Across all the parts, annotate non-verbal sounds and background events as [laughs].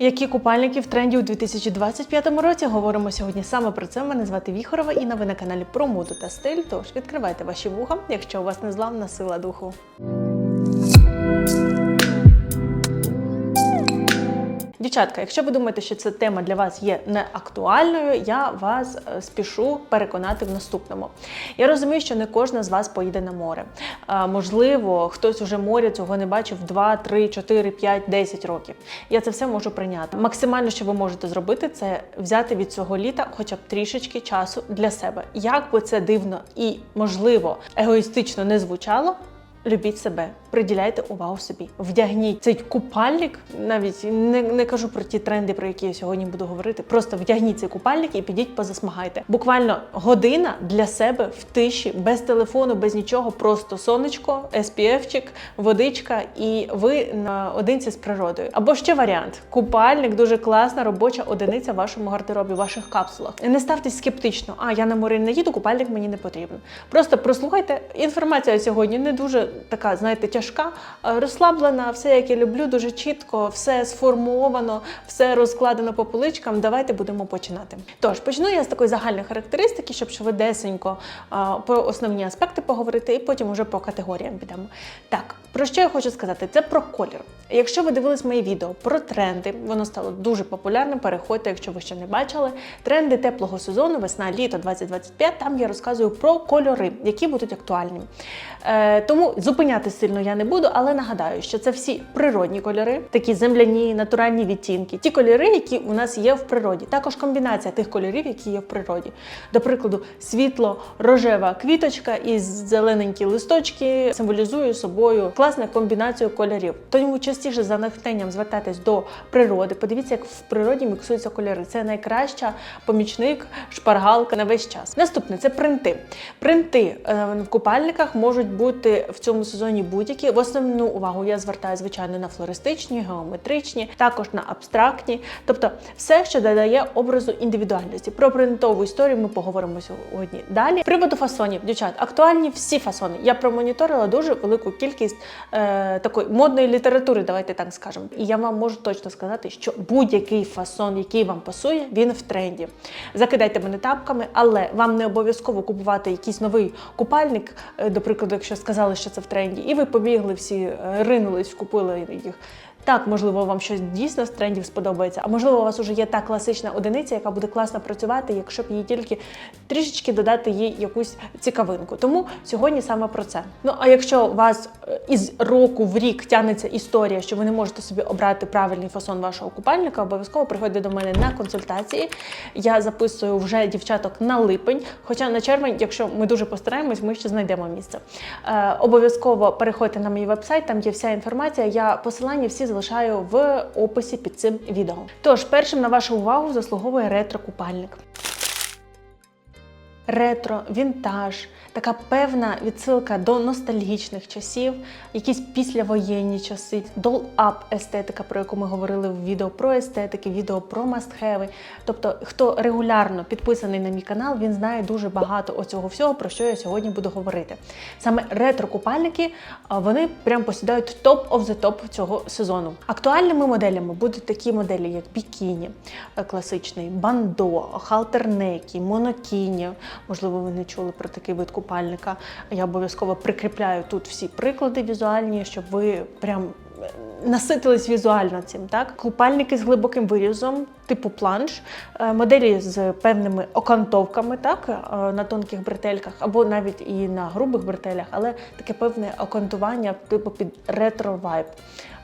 Які купальники в тренді у 2025 році? Говоримо сьогодні саме про це. Мене звати Віхорова і ви на каналі про моду та стиль. Тож відкривайте ваші вуха, якщо у вас не зламна сила духу. Дівчатка, якщо ви думаєте, що ця тема для вас є не актуальною, я вас е, спішу переконати в наступному. Я розумію, що не кожна з вас поїде на море. Можливо, хтось уже моря цього не бачив 2, 3, 4, 5, 10 років. Я це все можу прийняти. Максимально, що ви можете зробити, це взяти від цього літа хоча б трішечки часу для себе. Як би це дивно і можливо егоїстично не звучало. Любіть себе, приділяйте увагу собі. Вдягніть цей купальник. Навіть не, не кажу про ті тренди, про які я сьогодні буду говорити. Просто вдягніть цей купальник і підіть позасмагайте. Буквально година для себе в тиші, без телефону, без нічого, просто сонечко, SPF-чик, водичка, і ви наодинці з природою. Або ще варіант: купальник дуже класна робоча одиниця в вашому гардеробі, в ваших капсулах. Не ставтесь скептично, а я на море не їду, купальник мені не потрібен. Просто прослухайте. Інформація сьогодні не дуже така, знаєте, тяжка, е, розслаблена, все як я люблю, дуже чітко, все сформовано, все розкладено по поличкам. Давайте будемо починати. Тож почну я з такої загальної характеристики, щоб швидесенько е, про основні аспекти поговорити, і потім уже по категоріям підемо. Так, про що я хочу сказати? Це про колір. Якщо ви дивились мої відео про тренди, воно стало дуже популярним. Переходьте, якщо ви ще не бачили. Тренди теплого сезону, весна, літо 2025. Там я розказую про кольори, які будуть актуальні. Е, тому зупиняти сильно я не буду, але нагадаю, що це всі природні кольори, такі земляні, натуральні відтінки, ті кольори, які у нас є в природі. Також комбінація тих кольорів, які є в природі. До прикладу, світло-рожева квіточка і зелененькі листочки символізує собою класну комбінацію кольорів. Тому частіше за натхненням звертайтесь до природи. Подивіться, як в природі міксуються кольори. Це найкраща помічник, шпаргалка на весь час. Наступне це принти. Принти е, в купальниках можуть бути в цьому сезоні будь-які. В основну увагу я звертаю, звичайно, на флористичні, геометричні, також на абстрактні, тобто все, що додає образу індивідуальності. Про принтову історію ми поговоримо сьогодні. Далі приводу фасонів, дівчат, актуальні всі фасони. Я промоніторила дуже велику кількість е, такої модної літератури, давайте так скажемо. І я вам можу точно сказати, що будь-який фасон, який вам пасує, він в тренді. Закидайте мене тапками, але вам не обов'язково купувати якийсь новий купальник, е, до прикладу, якщо сказали, що це в тренді, і ви побігли всі, е, ринулись, купили їх. Так, можливо, вам щось дійсно з трендів сподобається, а можливо, у вас вже є та класична одиниця, яка буде класно працювати, якщо б їй тільки трішечки додати їй якусь цікавинку. Тому сьогодні саме про це. Ну а якщо у вас е, із року в рік тягнеться історія, що ви не можете собі обрати правильний фасон вашого купальника, обов'язково приходьте до мене на консультації. Я записую вже дівчаток на липень. Хоча на червень, якщо ми дуже постараємось, ми ще знайдемо місце. Е, обов'язково переходьте на мій вебсайт, там є вся інформація. Я посилання всі залишаю в описі під цим відео. Тож, першим на вашу увагу заслуговує ретро-купальник. Ретро, вінтаж, така певна відсилка до ностальгічних часів, якісь післявоєнні часи, дол-ап естетика, про яку ми говорили в відео про естетики, відео про мастхеви. Тобто, хто регулярно підписаний на мій канал, він знає дуже багато оцього всього, про що я сьогодні буду говорити. Саме ретро-купальники вони прям посідають топ of the топ цього сезону. Актуальними моделями будуть такі моделі, як бікіні, е, класичний, бандо, халтернекі, монокіні. Можливо, ви не чули про такий вид купальника. Я обов'язково прикріпляю тут всі приклади візуальні, щоб ви прям е, наситились візуально цим. Так, купальники з глибоким вирізом, типу планш, е, моделі з певними окантовками, так е, на тонких бретельках, або навіть і на грубих бретелях, але таке певне окантування, типу під ретро вайб.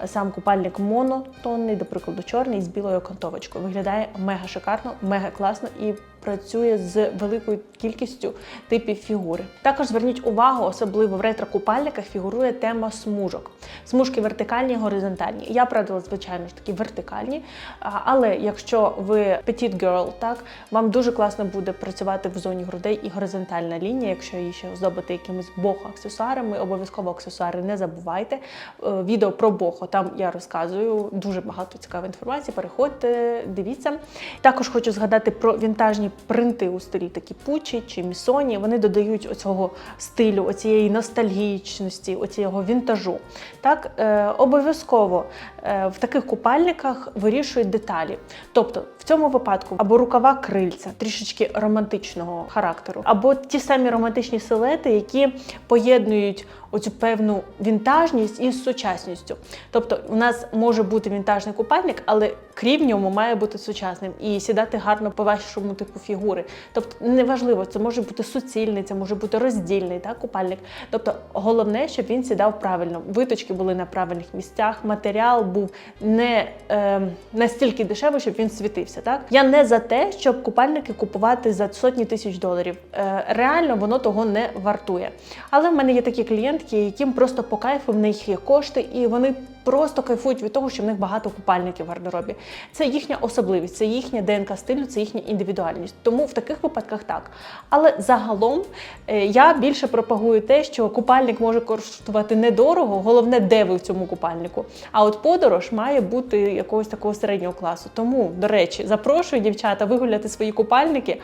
Сам купальник монотонний, до прикладу, чорний з білою окантовочкою. Виглядає мега шикарно, мега класно і працює з великою кількістю типів фігури. Також зверніть увагу, особливо в ретро-купальниках фігурує тема смужок. Смужки вертикальні, горизонтальні. Я правила, звичайно ж таки, вертикальні. Але якщо ви petite girl, так вам дуже класно буде працювати в зоні грудей і горизонтальна лінія, якщо її ще оздобити якимись бохо-аксесуарами, обов'язково аксесуари не забувайте. Е, Відео про бохо там я розказую дуже багато цікавої інформації. Переходьте, дивіться. Також хочу згадати про вінтажні принти у стилі такі пучі чи місоні. Вони додають оцього стилю, оцієї ностальгічності, оцього вінтажу. Так, е, обов'язково в таких купальниках вирішують деталі. Тобто, в цьому випадку або рукава крильця, трішечки романтичного характеру, або ті самі романтичні силети, які поєднують оцю певну вінтажність із сучасністю. Тобто, у нас може бути вінтажний купальник, але крій в ньому має бути сучасним і сідати гарно по вашому типу фігури. Тобто, неважливо, це може бути суцільний, це може бути роздільний так, купальник. Тобто, головне, щоб він сідав правильно. Виточки були на правильних місцях, матеріал був не е, настільки дешевий, щоб він світився. Так я не за те, щоб купальники купувати за сотні тисяч доларів. Е, реально воно того не вартує. Але в мене є такі клієнтки, яким просто по кайфу в них є кошти, і вони просто кайфують від того, що в них багато купальників в гардеробі. Це їхня особливість, це їхня ДНК стилю, це їхня індивідуальність. Тому в таких випадках так. Але загалом е, я більше пропагую те, що купальник може коштувати недорого, головне, де ви в цьому купальнику. А от подорож має бути якогось такого середнього класу. Тому, до речі, запрошую дівчата вигуляти свої купальники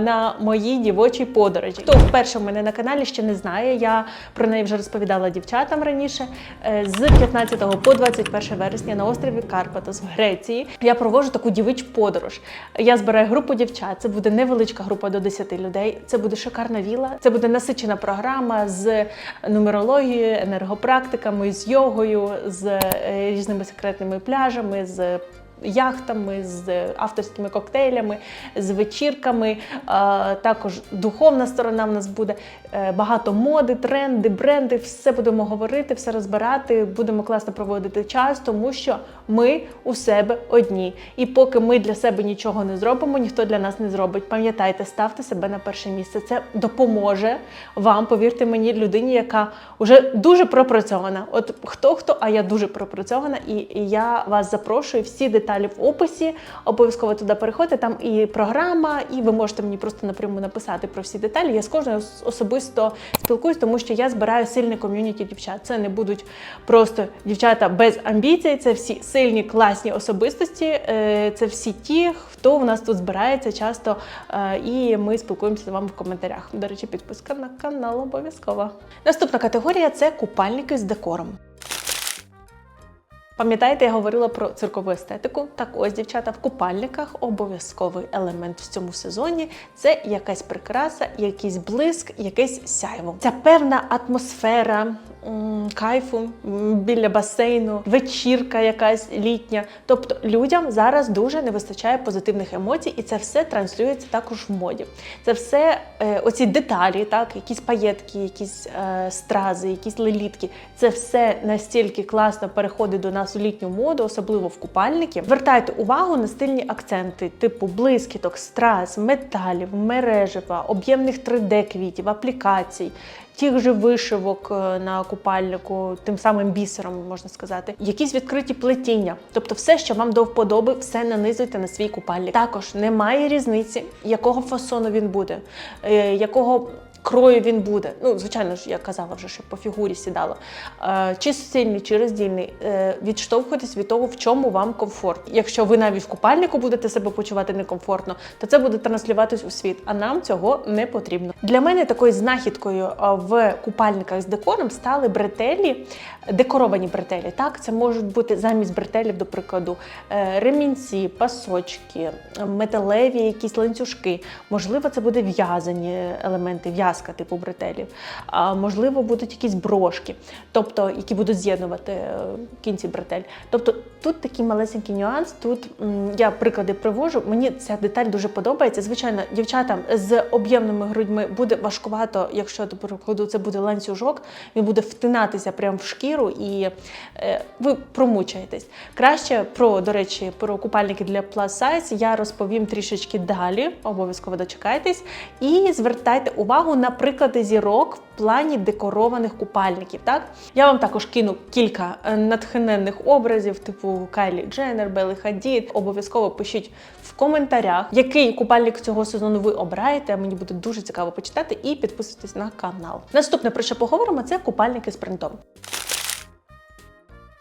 на моїй дівочій подорожі. Хто вперше в мене на каналі ще не знає, я про неї вже розповідала дівчатам раніше. Е, З 15 по 21 вересня на острові Карпатос в Греції я провожу таку дівич подорож. Я збираю групу дівчат. Це буде невеличка група до 10 людей. Це буде шикарна віла. Це буде насичена програма з нумерологією, енергопрактиками, з йогою, з е, різними секретними пляжами. з Яхтами з авторськими коктейлями, з вечірками. Е, Також духовна сторона в нас буде Е, багато моди, тренди, бренди. Все будемо говорити, все розбирати. Будемо класно проводити час, тому що ми у себе одні. І поки ми для себе нічого не зробимо, ніхто для нас не зробить. Пам'ятайте, ставте себе на перше місце. Це допоможе вам, повірте мені, людині, яка вже дуже пропрацьована. От хто хто, а я дуже пропрацьована, і, я вас запрошую. Всі деталі в описі. Обов'язково туди переходьте. Там і програма, і ви можете мені просто напряму написати про всі деталі. Я з кожною особисто спілкуюсь, тому що я збираю сильне ком'юніті дівчат. Це не будуть просто дівчата без амбіцій, це всі сильні, класні особистості. е, Це всі ті, хто в нас тут збирається часто, е, і ми спілкуємося з вами в коментарях. До речі, підписка на канал обов'язкова. Наступна категорія це купальники з декором. Пам'ятаєте, я говорила про циркову естетику? Так ось, дівчата, в купальниках обов'язковий елемент в цьому сезоні це якась прикраса, якийсь блиск, якесь сяйво. Ця певна атмосфера кайфу біля басейну, вечірка якась літня. Тобто людям зараз дуже не вистачає позитивних емоцій, і це все транслюється також в моді. Це все е, оці деталі, так, якісь паєтки, якісь е, стрази, якісь лелітки. Це все настільки класно переходить до нас у літню моду, особливо в купальники. Звертайте увагу на стильні акценти, типу блискіток, страз, металів, мережева, об'ємних 3D-квітів, аплікацій. Тих же вишивок е, на купальнику, тим самим бісером можна сказати, якісь відкриті плетіння, тобто все, що вам до вподоби, все нанизуйте на свій купальник. Також немає різниці, якого фасону він буде, е, якого крою він буде. Ну, звичайно ж, я казала вже, що по фігурі сідало. Е, Чи суцільний, чи роздільний. Е, Відштовхуйтесь від того, в чому вам комфорт. Якщо ви навіть в купальнику будете себе почувати некомфортно, то це буде транслюватись у світ, а нам цього не потрібно. Для мене такою знахідкою е, в купальниках з декором стали бретелі, декоровані бретелі. Так, це можуть бути замість бретелів, до прикладу, ремінці, пасочки, металеві якісь ланцюжки. Можливо, це буде в'язані елементи, в'язка типу бретелів. А можливо, будуть якісь брошки, тобто які будуть з'єднувати е, кінці бретель. Тобто тут такий малесенький нюанс. Тут я приклади привожу. Мені ця деталь дуже подобається. Звичайно, дівчатам з об'ємними грудьми буде важкувато, якщо до прикладу це буде ланцюжок, він буде втинатися прямо в шкіру і е, ви промучаєтесь. Краще про, до речі, про купальники для plus size я розповім трішечки далі. Обов'язково дочекайтесь. І звертайте увагу на приклади зірок в плані декорованих купальників. Так я вам також кину кілька е, натхненних образів, типу Кайлі Дженнер, Белли Хадід. Обов'язково пишіть в коментарях, який купальник цього сезону ви обираєте. Мені буде дуже цікаво почитати і підписуйтесь на канал. Наступне про що поговоримо, це купальники з принтом.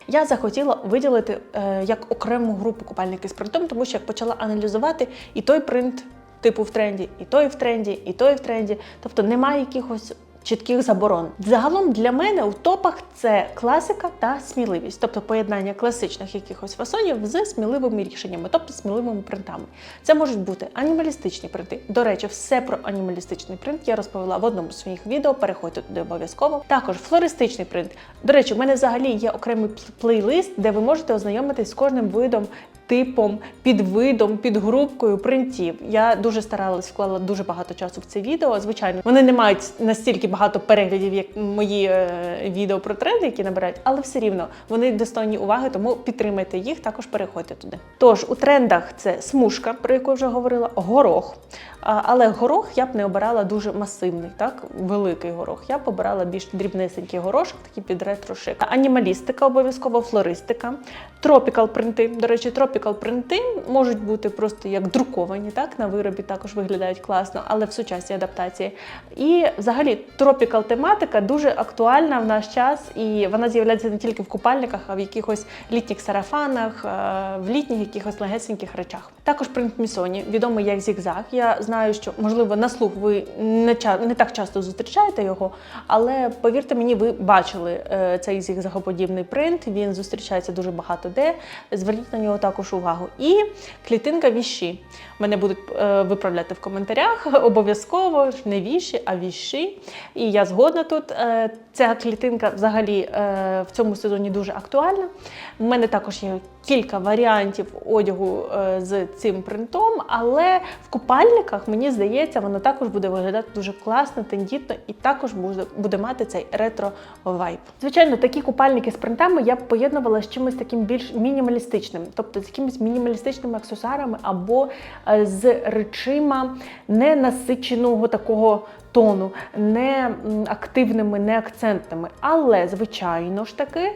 Я захотіла виділити е, як окрему групу купальники з принтом, тому що як почала аналізувати і той принт. Типу в тренді, і той в тренді, і той в тренді. Тобто немає якихось. Чітких заборон. Загалом для мене у топах це класика та сміливість, тобто поєднання класичних якихось фасонів з сміливими рішеннями, тобто сміливими принтами. Це можуть бути анімалістичні принти. До речі, все про анімалістичний принт я розповіла в одному з своїх відео. Переходьте туди обов'язково. Також флористичний принт. До речі, у мене взагалі є окремий пл- плейлист, де ви можете ознайомитись з кожним видом типом, підвидом, підгрупкою принтів. Я дуже старалась, вклала дуже багато часу в це відео. Звичайно, вони не мають настільки багато переглядів, як мої е, відео про тренди, які набирають, але все рівно вони достойні уваги, тому підтримайте їх, також переходьте туди. Тож у трендах це смужка, про яку вже говорила, горох. Але горох я б не обирала дуже масивний, так великий горох. Я б обирала більш дрібнесенький горошок, такий під ретро-шик. Анімалістика обов'язково, флористика, тропікал принти. До речі, тропікал принти можуть бути просто як друковані, так на виробі також виглядають класно, але в сучасній адаптації. І взагалі тропікал тематика дуже актуальна в наш час, і вона з'являється не тільки в купальниках, а в якихось літніх сарафанах, в літніх якихось легесеньких речах. Також принт Місоні, відомий як зігзаг. Я знаю, що можливо на слух ви не не так часто зустрічаєте його, але повірте мені, ви бачили е, цей зігзагоподібний принт. Він зустрічається дуже багато де. Зверніть на нього також увагу. І клітинка віші. Мене будуть е, виправляти в коментарях. [laughs] Обов'язково ж не віші, а віші. І я згодна тут. Е, Ця клітинка взагалі в цьому сезоні дуже актуальна. У мене також є кілька варіантів одягу з цим принтом, але в купальниках, мені здається, воно також буде виглядати дуже класно, тендітно і також буде, мати цей ретро вайб. Звичайно, такі купальники з принтами я б поєднувала з чимось таким більш мінімалістичним, тобто з якимись мінімалістичними аксесуарами або е, з речима ненасиченого такого тону, не активними, не акцентними. Але, звичайно ж таки, е,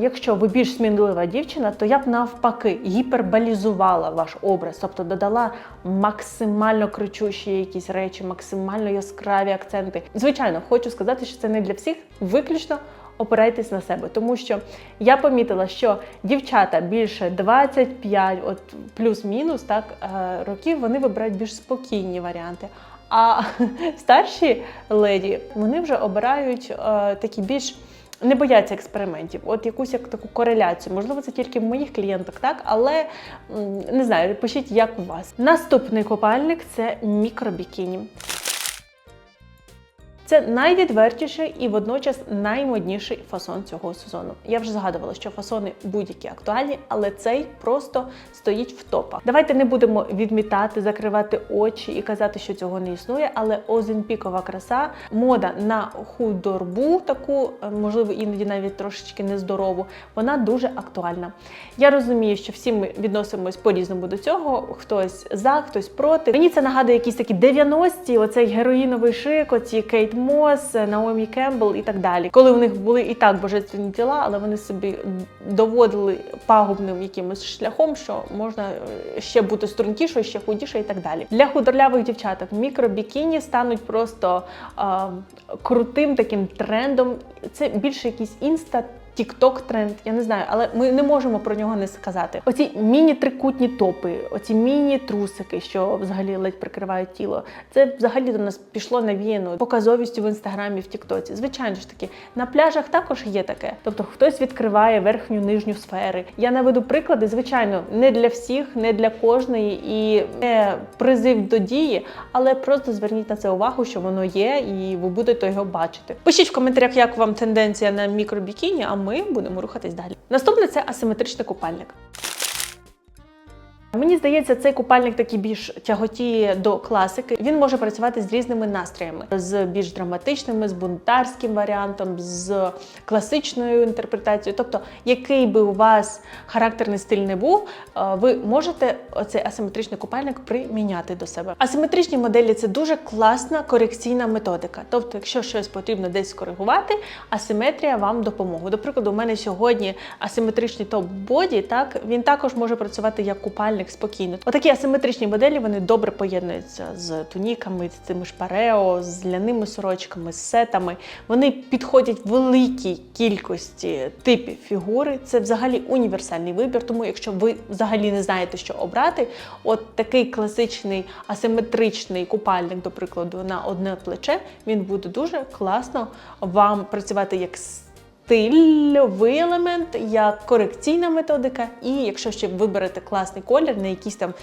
якщо ви більш смілива дівчина, то я б навпаки гіперболізувала ваш образ, тобто додала максимально кричущі якісь речі, максимально яскраві акценти. Звичайно, хочу сказати, що це не для всіх, виключно. Опирайтесь на себе, тому що я помітила, що дівчата більше 25, от плюс-мінус, так е, років, вони вибирають більш спокійні варіанти. А [laughs] старші леді вони вже обирають е, такі більш не бояться експериментів. От якусь як таку кореляцію. Можливо, це тільки в моїх клієнтах, так, але не знаю, пишіть, як у вас. Наступний купальник це мікробікіні. Це найвідвертіший і водночас наймодніший фасон цього сезону. Я вже згадувала, що фасони будь-які актуальні, але цей просто стоїть в топах. Давайте не будемо відмітати, закривати очі і казати, що цього не існує. Але озенпікова краса, мода на худорбу, таку можливо іноді навіть трошечки нездорову, вона дуже актуальна. Я розумію, що всі ми відносимось по-різному до цього. Хтось за, хтось проти. Мені це нагадує якісь такі 90-ті, оцей героїновий шик, оці Кейт Мос, Наомі Кембл і так далі. Коли у них були і так божественні тіла, але вони собі доводили пагубним якимось шляхом, що можна е, ще бути стрункішою, ще худішою і так далі. Для худорлявих дівчаток мікробікіні стануть просто а, крутим таким трендом. Це більше якийсь інста. Тікток тренд, я не знаю, але ми не можемо про нього не сказати. Оці міні-трикутні топи, оці міні-трусики, що взагалі ледь прикривають тіло. Це взагалі до нас пішло навіяно показовістю в інстаграмі, в Тіктоці. Звичайно ж таки, на пляжах також є таке. Тобто хтось відкриває верхню нижню сфери. Я наведу приклади, звичайно, не для всіх, не для кожної і не призив до дії, але просто зверніть на це увагу, що воно є, і ви будете його бачити. Пишіть в коментарях, як вам тенденція на мікробікіні, а ми будемо рухатись далі. Наступне це асиметричний купальник. Мені здається, цей купальник такий більш тяготіє до класики. Він може працювати з різними настроями, з більш драматичними, з бунтарським варіантом, з класичною інтерпретацією. Тобто, який би у вас характерний стиль не був, е, ви можете цей асиметричний купальник приміняти до себе. Асиметричні моделі це дуже класна корекційна методика. Тобто, якщо щось потрібно десь скоригувати, асиметрія вам допоможе. До прикладу, у мене сьогодні асиметричний топ боді, так він також може працювати як купальник купальник спокійно. Отакі асиметричні моделі вони добре поєднуються з туніками, з цими ж парео, з ляними сорочками, з сетами. Вони підходять великій кількості типів фігури. Це взагалі універсальний вибір. Тому, якщо ви взагалі не знаєте, що обрати, от такий класичний асиметричний купальник, до прикладу, на одне плече, він буде дуже класно вам працювати як стильовий елемент, як корекційна методика, і якщо ще виберете класний колір, не якийсь там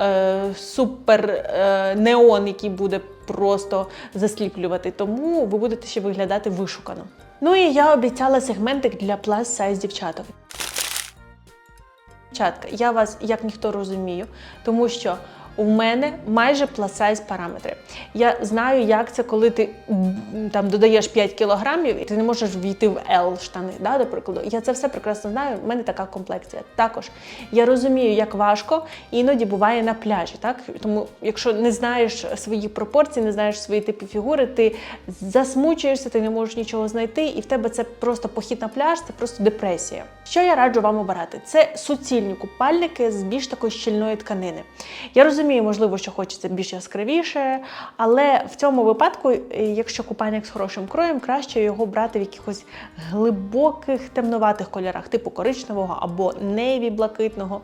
е, супер е, неон, який буде просто засліплювати, тому ви будете ще виглядати вишукано. Ну і я обіцяла сегментик для plus size дівчаток. Дівчатка, я вас як ніхто розумію, тому що у мене майже пласайз параметри. Я знаю, як це, коли ти там додаєш 5 кілограмів і ти не можеш війти в L штани, да, до прикладу. Я це все прекрасно знаю. в мене така комплекція. Також я розумію, як важко іноді буває на пляжі. Так тому, якщо не знаєш свої пропорції, не знаєш свої типи фігури, ти засмучуєшся, ти не можеш нічого знайти, і в тебе це просто похід на пляж, це просто депресія. Що я раджу вам обирати? Це суцільні купальники з більш такої щільної тканини. Я розумію, можливо, що хочеться більш яскравіше, але в цьому випадку, е, якщо купальник з хорошим кроєм, краще його брати в якихось глибоких темноватих кольорах, типу коричневого або неві блакитного,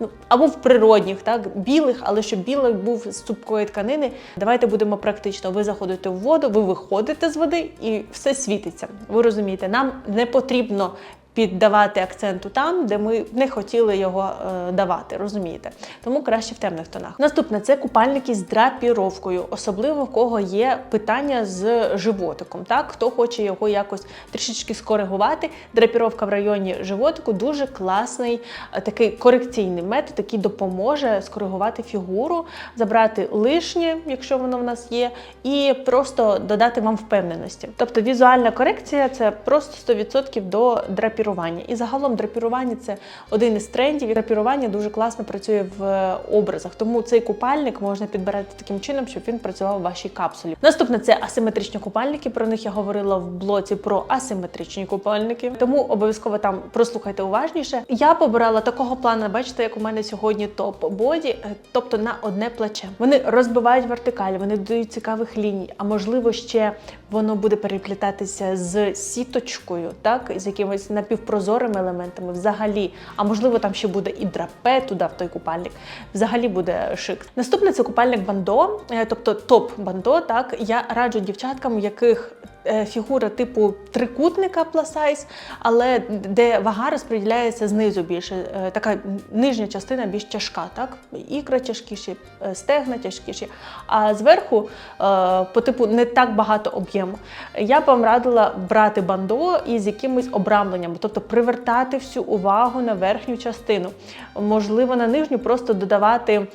ну або в природних, так білих, але щоб білий був з цупкої тканини. Давайте будемо практично. Ви заходите в воду, ви виходите з води і все світиться. Ви розумієте, нам не потрібно піддавати акценту там, де ми не хотіли його е, давати, розумієте? Тому краще в темних тонах. Наступне це купальники з драпіровкою, особливо в кого є питання з животиком. Так, хто хоче його якось трішечки скоригувати. Драпіровка в районі животику дуже класний е, такий корекційний метод, який допоможе скоригувати фігуру, забрати лишнє, якщо воно в нас є, і просто додати вам впевненості. Тобто візуальна корекція це просто 100% до драпірування. І загалом драпірування це один із трендів. І драпірування дуже класно працює в е, образах. Тому цей купальник можна підбирати таким чином, щоб він працював у вашій капсулі. Наступне це асиметричні купальники. Про них я говорила в блоці про асиметричні купальники. Тому обов'язково там прослухайте уважніше. Я побирала такого плану, бачите, як у мене сьогодні топ боді, е, тобто на одне плече. Вони розбивають вертикаль, вони додають цікавих ліній, а можливо ще воно буде переплітатися з сіточкою, так з якимось напівпрозорими елементами, взагалі. А можливо, там ще буде і драпе туди в той купальник. Взагалі буде шик. Наступне це купальник бандо, е, тобто топ бандо. Так я раджу дівчаткам, яких фігура типу трикутника пласайз, але де вага розподіляється знизу більше. Е, Така нижня частина більш тяжка, так? Ікра тяжкіші, е, стегна тяжкіші. А зверху е, по типу не так багато об'єму. Я б вам радила брати бандо із якимось обрамленням, тобто привертати всю увагу на верхню частину. Можливо, на нижню просто додавати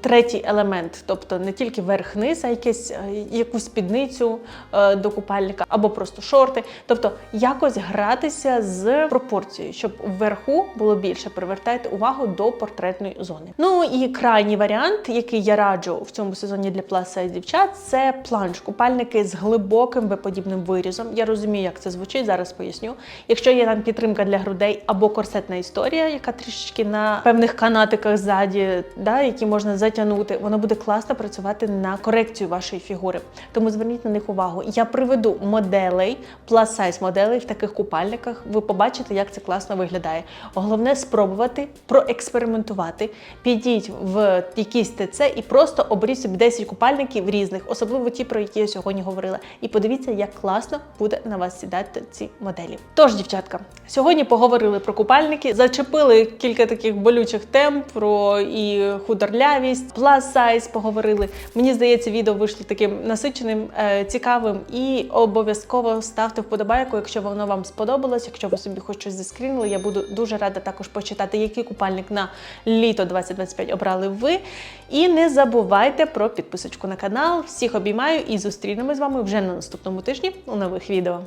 третій елемент, тобто не тільки верх-низ, а якесь, е, якусь спідницю е, до купальника або просто шорти. Тобто якось гратися з пропорцією, щоб вверху було більше. Привертайте увагу до портретної зони. Ну і крайній варіант, який я раджу в цьому сезоні для size дівчат, це планш, купальники з глибоким виподібним вирізом. Я розумію, як це звучить, зараз поясню. Якщо є там підтримка для грудей або корсетна історія, яка трішечки на певних канатиках ззаді, да, які можна затягнути, воно буде класно працювати на корекцію вашої фігури. Тому зверніть на них увагу. Я приведу моделей, size моделей в таких купальниках. Ви побачите, як це класно виглядає. Головне спробувати проекспериментувати. Підіть в якийсь ТЦ і просто оберіть собі 10 купальників різних, особливо ті, про які я сьогодні говорила. І подивіться, як класно буде на вас сідати ці моделі. Тож, дівчатка, сьогодні поговорили про купальники, зачепили кілька таких болючих тем про і худорлявість, plus size поговорили. Мені здається, відео вийшло таким насиченим, е, цікавим і обов'язково ставте вподобайку, якщо воно вам сподобалось. Якщо ви собі хоч щось заскрінили, я буду дуже рада також почитати, який купальник на літо 2025 обрали ви. І не забувайте про підписочку на канал. Всіх обіймаю і зустрінемось з вами вже на наступному тижні у нових відео.